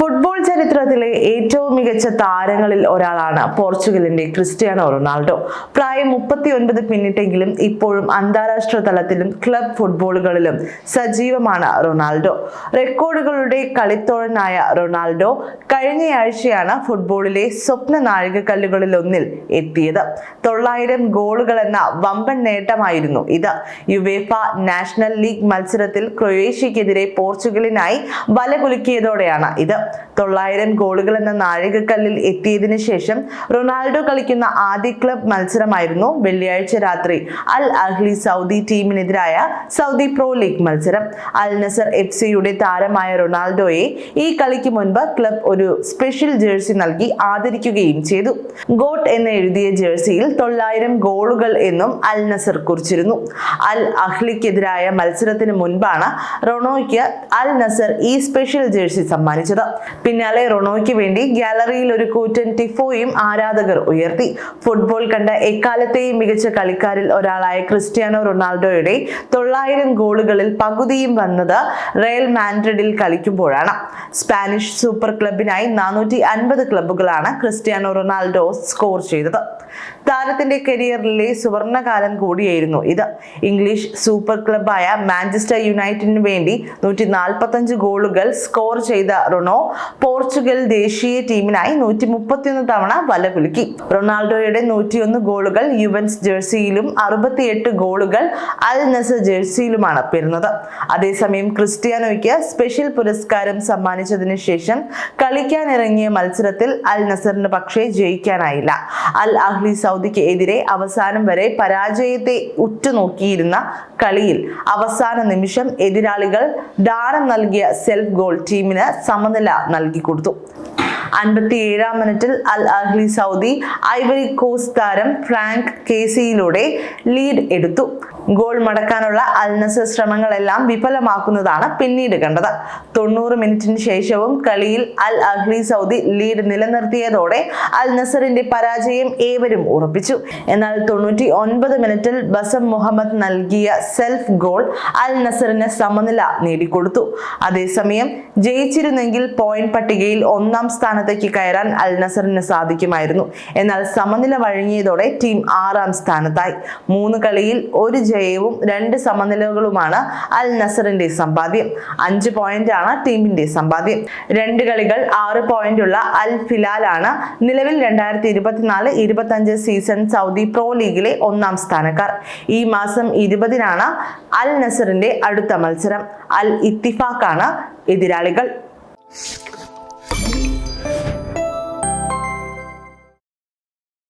Football ചരിത്രത്തിലെ ഏറ്റവും മികച്ച താരങ്ങളിൽ ഒരാളാണ് പോർച്ചുഗലിന്റെ ക്രിസ്ത്യാനോ റൊണാൾഡോ. പ്രായം മുപ്പത്തി ഒൻപത് പിന്നിട്ടെങ്കിലും ഇപ്പോഴും അന്താരാഷ്ട്ര തലത്തിലും ക്ലബ് ഫുട്ബോളുകളിലും സജീവമാണ് റൊണാൾഡോ. റെക്കോർഡുകളുടെ കളിത്തോഴനായ റൊണാൾഡോ കഴിഞ്ഞയാഴ്ചയാണ് ഫുട്ബോളിലെ സ്വപ്ന നാഴികക്കല്ലുകളിലൊന്നിൽ എത്തിയത്. തൊള്ളായിരം ഗോളുകൾ എന്ന വമ്പൻ നേട്ടമായിരുന്നു ഇത്. യുവേഫ നാഷണൽ ലീഗ് മത്സരത്തിൽ ക്രൊയേഷ്യക്കെതിരെ പോർച്ചുഗലിനായി വലകുലുക്കിയതോടെയാണ് ഇത്. തൊള്ളായിരം ഗോളുകൾ എന്ന നാഴികക്കല്ലിൽ എത്തിയതിനു ശേഷം റൊണാൾഡോ കളിക്കുന്ന ആദ്യ ക്ലബ് മത്സരമായിരുന്നു വെള്ളിയാഴ്ച രാത്രി അൽ അഹ്ലി സൗദി ടീമിനെതിരായ സൗദി പ്രോ ലീഗ് മത്സരം. അൽ നസർ എഫ് സിയുടെ താരമായ റൊണാൾഡോയെ ഈ കളിക്ക് മുൻപ് ക്ലബ് ഒരു സ്പെഷ്യൽ ജേഴ്സി നൽകി ആദരിക്കുകയും ചെയ്തു. ഗോട്ട് എന്ന് എഴുതിയ ജേഴ്സിയിൽ തൊള്ളായിരം ഗോളുകൾ എന്നും അൽ നസർ കുറിച്ചിരുന്നു. അൽ അഹ്ലിക്കെതിരായ മത്സരത്തിന് മുൻപാണ് റൊണോയ്ക്ക് അൽ നസർ ഈ സ്പെഷ്യൽ ജേഴ്സി സമ്മാനിച്ചത്. പിന്നാലെ റൊണോയ്ക്ക് വേണ്ടി ഗാലറിയിൽ ഒരു കൂറ്റൻ ടിഫോയും ആരാധകർ ഉയർത്തി. ഫുട്ബോൾ കണ്ട എക്കാലത്തെയും മികച്ച കളിക്കാരിൽ ഒരാളായ ക്രിസ്ത്യാനോ റൊണാൾഡോയുടെ തൊള്ളായിരം ഗോളുകളിൽ പകുതിയും വന്നത് റയൽ മാൻഡ്രിഡിൽ കളിക്കുമ്പോഴാണ്. സ്പാനിഷ് സൂപ്പർ ക്ലബിനായി നാനൂറ്റി അൻപത് ക്ലബുകളാണ് ക്രിസ്ത്യാനോ റൊണാൾഡോ സ്കോർ ചെയ്തത്. താരത്തിന്റെ കരിയറിലെ സുവർണകാലം കൂടിയായിരുന്നു ഇത്. ഇംഗ്ലീഷ് സൂപ്പർ ക്ലബായ മാഞ്ചസ്റ്റർ യുണൈറ്റഡിന് വേണ്ടി നൂറ്റി ഗോളുകൾ സ്കോർ ചെയ്ത റൊണോ പോർച്ചുഗൽ ദേശീയ ടീമിനായി നൂറ്റി മുപ്പത്തിയൊന്ന് തവണ വല കുലുക്കി. റൊണാൾഡോയുടെ നൂറ്റിയൊന്ന് ഗോളുകൾ യുവൻസ് ജേഴ്സിയിലും അറുപത്തിയെട്ട് ഗോളുകൾ അൽ നസർ ജേഴ്സിയിലുമാണ് പെരുന്നത് അതേസമയം ക്രിസ്ത്യാനോയ്ക്ക് സ്പെഷ്യൽ പുരസ്കാരം സമ്മാനിച്ചതിന് ശേഷം കളിക്കാനിറങ്ങിയ മത്സരത്തിൽ അൽ നസറിന് പക്ഷേ ജയിക്കാനായില്ല. അൽ അഹ്ലി സൗദിക്ക് എതിരെ അവസാനം വരെ പരാജയത്തെ ഉറ്റുനോക്കിയിരുന്ന കളിയിൽ അവസാന നിമിഷം എതിരാളികൾ ദാനം നൽകിയ സെൽഫ് ഗോൾ ടീമിന് സമനില നൽകി കൊടുത്തു അൻപത്തി ഏഴാം മിനിറ്റിൽ Al Ahli Saudi Ivory Coast താരം ഫ്രാങ്ക് കേസിയിലൂടെ ലീഡ് എടുത്തു. ഗോൾ മടക്കാനുള്ള അൽനസ ശ്രമങ്ങളെല്ലാം വിഫലമാക്കുന്നതാണ് പിന്നീട് കണ്ടത്. തൊണ്ണൂറ് മിനിറ്റിന് ശേഷവും കളിയിൽ അൽ അഹ്ലി സൗദി ലീഡ് നിലനിർത്തിയതോടെ അൽ നസറിന്റെ പരാജയം ഏവരും ഉറപ്പിച്ചു. എന്നാൽ തൊണ്ണൂറ്റി ഒൻപത് മിനിറ്റിൽ ബസം മുഹമ്മദ് നൽകിയ സെൽഫ് ഗോൾ അൽ നസറിന് സമനില നേടിക്കൊടുത്തു. അതേസമയം ജയിച്ചിരുന്നെങ്കിൽ പോയിന്റ് പട്ടികയിൽ ഒന്നാം സ്ഥാനത്തേക്ക് കയറാൻ അൽ നസറിന് സാധിക്കുമായിരുന്നു. എന്നാൽ സമനില വഴങ്ങിയതോടെ ടീം ആറാം സ്ഥാനത്തായി. മൂന്ന് കളിയിൽ ഒരു ജയവും രണ്ട് സമനിലകളുമാണ് അൽ നസറിന്റെ സമ്പാദ്യം. അഞ്ച് ആണ് ടീമിന്റെ സമ്പാദ്യം. രണ്ട് കളികൾ ആറ് പോയിന്റ് ഉള്ള അൽ ഫിലാൽ ആണ് നിലവിൽ രണ്ടായിരത്തി ഇരുപത്തിനാല് ഇരുപത്തഞ്ച് സീസൺ സൗദി പ്രോ ലീഗിലെ ഒന്നാം സ്ഥാനക്കാർ. ഈ മാസം ഇരുപതിനാണ് അൽ നസറിന്റെ അടുത്ത മത്സരം. അൽ ഇത്തിഫാഖാണ് എതിരാളികൾ.